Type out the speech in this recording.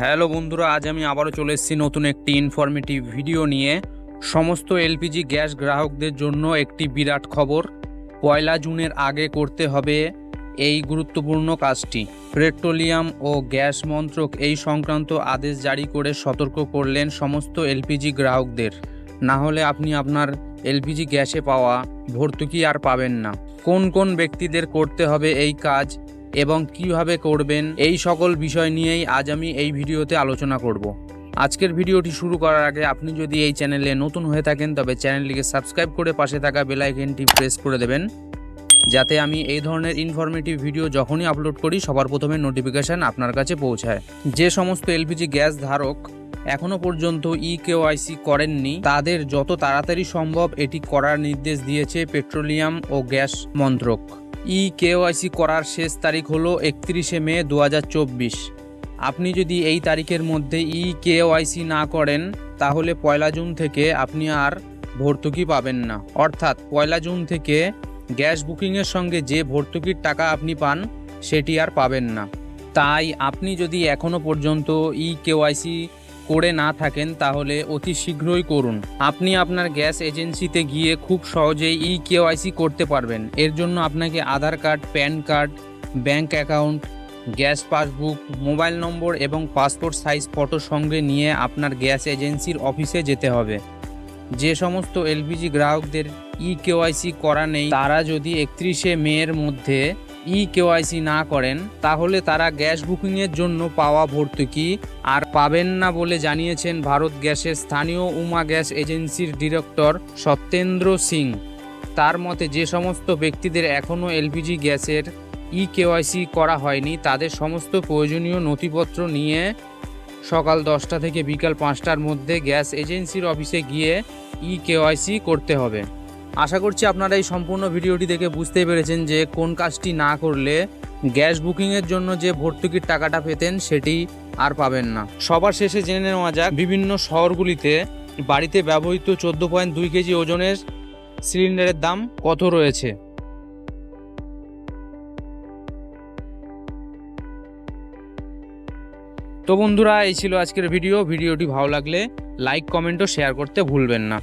Hello বন্ধুরা, আজ আমি আবারও চলে এসেছি নতুন একটি ইনফরমেটিভ ভিডিও নিয়ে। সমস্ত এলপিজি গ্যাস গ্রাহকদের জন্য একটি বিরাট খবর। পয়লা জুনের আগে করতে হবে এই গুরুত্বপূর্ণ কাজটি। পেট্রোলিয়াম ও গ্যাস মন্ত্রক এই সংক্রান্ত আদেশ জারি করে সতর্ক করলেন সমস্ত এলপিজি গ্রাহকদের। না হলে আপনি আপনার এলপিজি গ্যাসে পাওয়া ভর্তুকি আর পাবেন না। কোন কোন ব্যক্তিদের করতে হবে এই কাজ এবং কীভাবে করবেন, এই সকল বিষয় নিয়েই আজ আমি এই ভিডিওতে আলোচনা করব। আজকের ভিডিওটি শুরু করার আগে আপনি যদি এই চ্যানেলে নতুন হয়ে থাকেন, তবে চ্যানেলটিকে সাবস্ক্রাইব করে পাশে থাকা বেল আইকনটি প্রেস করে দেবেন, যাতে আমি এই ধরনের ইনফরমেটিভ ভিডিও যখনই আপলোড করি, সবার প্রথমে নোটিফিকেশান আপনার কাছে পৌঁছায়। যে সমস্ত এলপিজি গ্যাস ধারক এখনও পর্যন্ত ই কেওয়াইসি করেননি, তাদের যত তাড়াতাড়ি সম্ভব এটি করার নির্দেশ দিয়েছে পেট্রোলিয়াম ও গ্যাস মন্ত্রক। ই কেওয়াইসি করার শেষ তারিখ হলো একত্রিশে মে দু হাজার চব্বিশ। আপনি যদি এই তারিখের মধ্যে ই কেওয়াইসি না করেন, তাহলে পয়লা জুন থেকে আপনি আর ভর্তুকি পাবেন না। অর্থাৎ পয়লা জুন থেকে গ্যাস বুকিংয়ের সঙ্গে যে ভর্তুকির টাকা আপনি পান, সেটি আর পাবেন না। তাই আপনি যদি এখনও পর্যন্ত ই কেওয়াইসি করে না থাকেন, তাহলে অতি শীঘ্রই করুন। আপনি আপনার গ্যাস এজেন্সিতে গিয়ে খুব সহজেই ই কেওয়াইসি করতে পারবেন। এর জন্য আপনাকে Aadhaar card, PAN card, bank account, gas passbook, mobile number এবং পাসপোর্ট সাইজ ফটো সঙ্গে নিয়ে আপনার গ্যাস এজেন্সির অফিসে যেতে হবে। যে সমস্ত এলপিজি গ্রাহকদের ই কেওয়াইসি করা নেই, তারা যদি একত্রিশে মের মধ্যে ই কেওয়াইসি না করেন, তাহলে তারা গ্যাস বুকিংয়ের জন্য পাওয়া ভর্তুকি আর পাবেন না বলে জানিয়েছেন ভারত গ্যাসের স্থানীয় উমা গ্যাস এজেন্সির ডিরেক্টর সত্যেন্দ্র সিং। তার মতে, যে সমস্ত ব্যক্তিদের এখনও এলপিজি গ্যাসের ই কেওয়াইসি করা হয়নি, তাদের সমস্ত প্রয়োজনীয় নথিপত্র নিয়ে সকাল দশটা থেকে বিকাল পাঁচটার মধ্যে গ্যাস এজেন্সির অফিসে গিয়ে ই কেওয়াইসি করতে হবে। আশা করছি আপনারা এই সম্পূর্ণ ভিডিওটি দেখে বুঝতে পেরেছেন যে কোন কাজটি না করলে গ্যাস বুকিংয়ের জন্য যে ভর্তুকির টাকাটা পেতেন সেটি আর পাবেন না। সবার শেষে জেনে নেওয়া যাক, বিভিন্ন শহরগুলিতে বাড়িতে ব্যবহৃত চোদ্দ পয়েন্ট দুই কেজি ওজনের সিলিন্ডারের দাম কত রয়েছে? তো বন্ধুরা, এই ছিল আজকের ভিডিও। ভিডিওটি ভালো লাগলে লাইক, কমেন্ট ও শেয়ার করতে ভুলবেন না।